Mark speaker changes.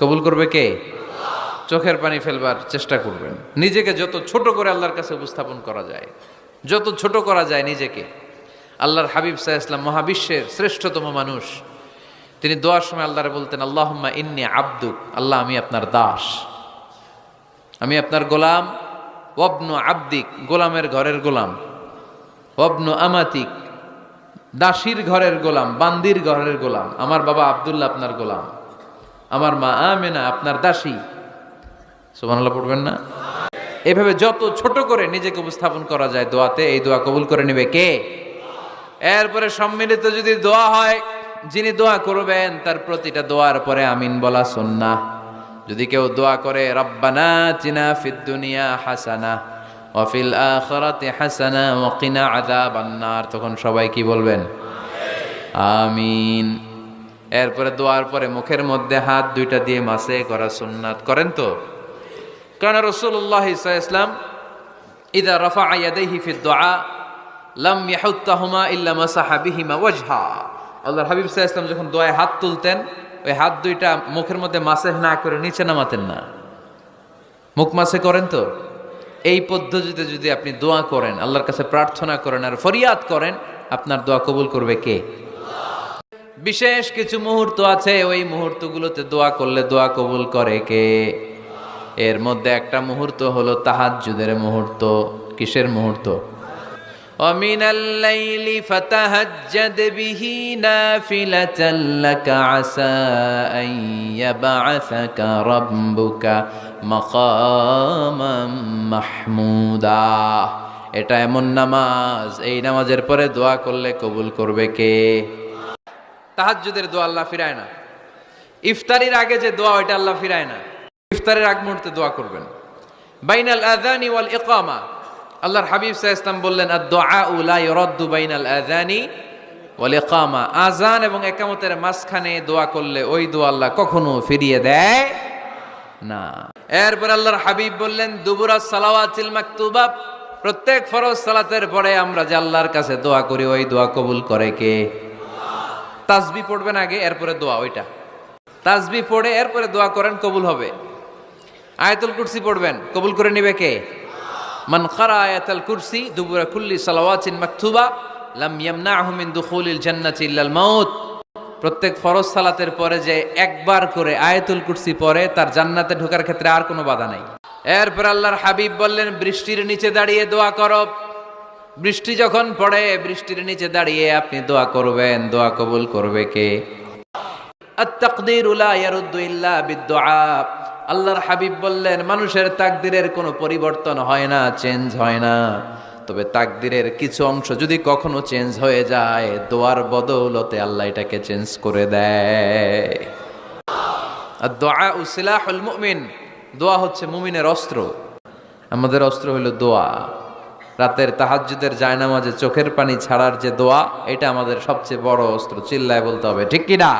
Speaker 1: কবুল করবে কে? চোখের পানি ফেলবার চেষ্টা করবেন। নিজেকে যত ছোট করে আল্লাহর কাছে উপস্থাপন করা যায়, যত ছোট করা যায় নিজেকে। আল্লাহর হাবিব সাহা ইসলাম মহাবিশ্বের শ্রেষ্ঠতম মানুষ। তিনি দোয়ার সময় আল্লাহরে বলতেন, আল্লাহম্মা ইন্নি আব্দুক আল্লাহ আমি আপনার দাস। আমি আপনার গোলাম। ওবনু আব্দিক, গোলামের ঘরের গোলাম। ওবনু আমাতিক, দাসীর ঘরের গোলাম, বান্দির ঘরের গোলাম। আমার বাবা আব্দুল্লাহ আপনার গোলাম। আমার মা আমেনা আপনার দাসী। সুবহানাল্লাহ, পড়বেন না? এভাবে যত ছোট করে নিজেকে উপস্থাপন করা যায় দোয়াতে, এই দোয়া কবুল করে নেবে কে? এরপরে সম্মিলিত যদি দোয়া হয়, যিনি দোয়া করবেন, তার প্রতিটা দোয়ার পরে আমিন বলা সুন্নাহ। যদি কেউ দোয়া করে, রব্বানা চিনা ফিদ দুনিয়া হাসানা ওয়াফিল আখিরাতি হাসানা, ওয়া কিনা আযাবান্নার, তখন সবাই কি বলবেন? আমিন। এরপরে দোয়ার পরে মুখের মধ্যে হাত দুইটা দিয়ে মাসে করা সুন্নাত। করেন তো? কারণ রসুল্লাহ ইসলাম ইদা রফা ইয়াদাইহি ফি দোয়া লাম ইয়াহুত্তাহুমা ইল্লা মাসাহা বিহিমা ওয়াজহা। আল্লাহর হাবিব সাল্লাল্লাহু ইসলাম যখন দোয়ায় হাত তুলতেন, ওই হাত দুইটা মুখের মধ্যে মাসেহ না করে নিচে নামাতেন না। মুখ মাসে করেন তো? এই পদ্ধতিতে যদি আপনি দোয়া করেন, আল্লাহর কাছে প্রার্থনা করেন আর ফরিয়াদ করেন, আপনার দোয়া কবুল করবে কে? বিশেষ কিছু মুহূর্ত আছে ওই মুহূর্তগুলোতে দোয়া করলে দোয়া কবুল করে কে এর মধ্যে একটা মুহূর্ত হলো তাহাজ্জুদের মুহূর্ত কিসের মুহূর্ত ومن الليل فتهجد به نافلة لك عسى أن يبعثك ربك مقاما محمودا এটা এমন নামাজ এই নামাজের পরে দোয়া করলে কবুল করবে কে তাহাজ্জুদের দোয়া আল্লাহ ফিরায় না। ইফতারির আগে যে দোয়া, ওইটা আল্লাহ ফিরায় না। ইফতারের আগ মুহূর্তে দোয়া করবেন। বাইনাল আযানি ওয়াল ইকামা। আল্লাহর হাবিব সাহ ইসলাম বললেন আর দোয়া উলা ইরদ্দু বাইনাল আযানি ওয়াল ইকামা। আজান এবং একামতের মাঝখানে দোয়া করলে ওই দোয়া আল্লাহ কখনো ফিরিয়ে দেয় না। এরপর আল্লাহর হাবিব বললেন, দুবুরা সালাওয়াতিল মাকতুবা। প্রত্যেক ফরজ সালাতের পরে আমরা যে আল্লাহর কাছে দোয়া করি, ওই দোয়া কবুল করে কে? তাসবি পড়বেন আগে, এরপরে দোয়া, ওইটা। তাসবি পড়ে, এরপরে দোয়া করেন, কবুল হবে। আয়াতুল কুরসি পড়বেন, কবুল করে নিবে কে? মান খারা আয়াতুল কুরসি, দুবুরা কুল্লি সালাওয়াতিন মাকতুবা, লাম ইয়ামনাহু মিন দুখুলিল জান্নাতি ইল্লাল মাউত। প্রত্যেক ফরজ সালাতের পরে যে একবার করে আয়াতুল কুরসি পড়ে, তার জান্নাতে ঢোকার ক্ষেত্রে আর কোনো বাধা নাই। এরপর আল্লাহর হাবিব বললেন, বৃষ্টির নিচে দাঁড়িয়ে দোয়া করো। বৃষ্টি যখন পড়ে, বৃষ্টির নিচে দাঁড়িয়ে আপনি দোয়া করবেন। দোয়া কবুল করবে কে? আল্লাহর হাবিব বললেন, মানুষের তাকদিরের কোনো পরিবর্তন হয় না, চেঞ্জ হয় না। তবে তাকদিরের কিছু অংশ যদি কখনো চেঞ্জ হয়ে যায়, দোয়ার বদৌলতে আল্লাহ এটাকে চেঞ্জ করে দেয়। আর দোয়া উসিলাহুল মুমিন। দোয়া হচ্ছে মুমিনের অস্ত্র। আমাদের অস্ত্র হলো দোয়া। রাতের তাহাজুদের জায়নামাজে চোখের পানি ছাড়ার যে দোয়া, এটা আমাদের সবচেয়ে বড় অস্ত্র। চিল্লায় বলতে হবে, ঠিক কি না